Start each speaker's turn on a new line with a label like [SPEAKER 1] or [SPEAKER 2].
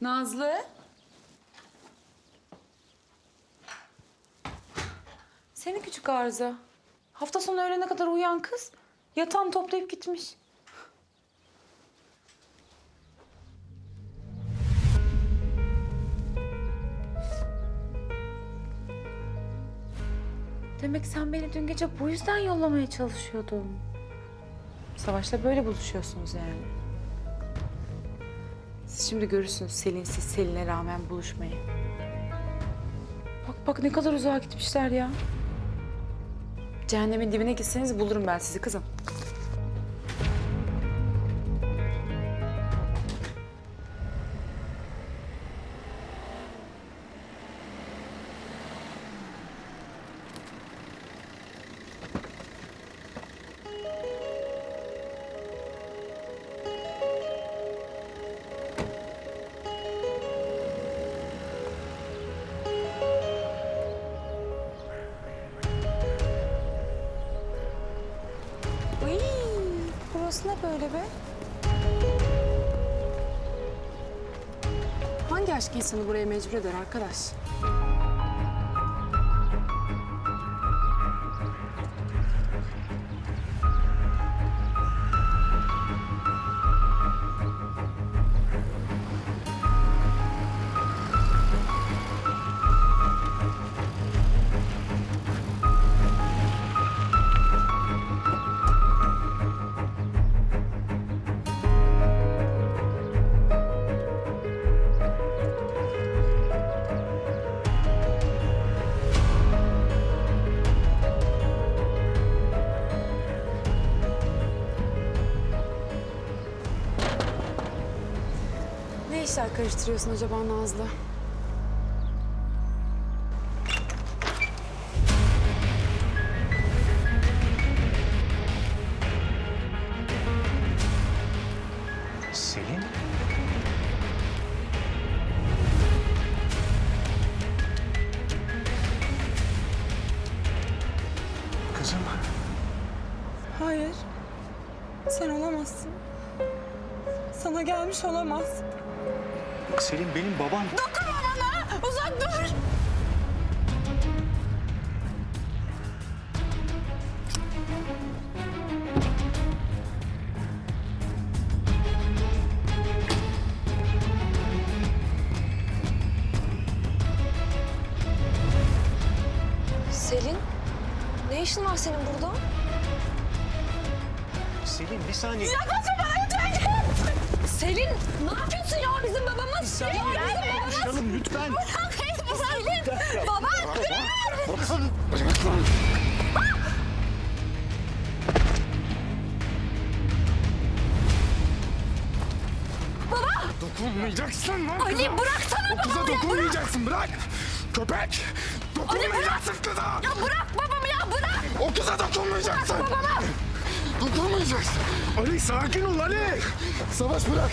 [SPEAKER 1] Nazlı. Seni küçük arıza. Hafta sonu öğlene kadar uyuyan kız yatağını toplayıp gitmiş. Demek sen beni dün gece bu yüzden yollamaya çalışıyordun. Savaşta böyle buluşuyorsunuz yani. Siz şimdi görürsünüz Selin'siz Selin'e rağmen buluşmayı. Bak bak ne kadar uzağa gitmişler ya. Cehennemin dibine gitseniz bulurum ben sizi kızım. Burası ne böyle be?
[SPEAKER 2] Hangi aşk insanı buraya mecbur eder arkadaş? İşler karıştırıyorsun acaba Nazlı?
[SPEAKER 3] Selin? Kızım,
[SPEAKER 2] Hayır. Sen olamazsın. Sana gelmiş olamaz.
[SPEAKER 3] Selin benim babam.
[SPEAKER 2] Uzak dur.
[SPEAKER 4] Selin, ne işin var senin burada?
[SPEAKER 3] Selin bir saniye.
[SPEAKER 4] Selin, ne yapıyorsun ya bizim babamız?
[SPEAKER 3] Bir saniye. Konuşalım lütfen.
[SPEAKER 4] Selin, baba,
[SPEAKER 5] Dokunmayacaksın lan
[SPEAKER 4] Ali bıraksana
[SPEAKER 5] kıza
[SPEAKER 4] babamı ya, bırak.
[SPEAKER 5] dokunmayacaksın bırak. Köpek. Dokunmayacaksın kıza.
[SPEAKER 4] Ya bırak babamı ya, bırak.
[SPEAKER 5] O kıza dokunmayacaksın. Dokunmayacaksın. Ali sakin ol Ali. Savaş bırak.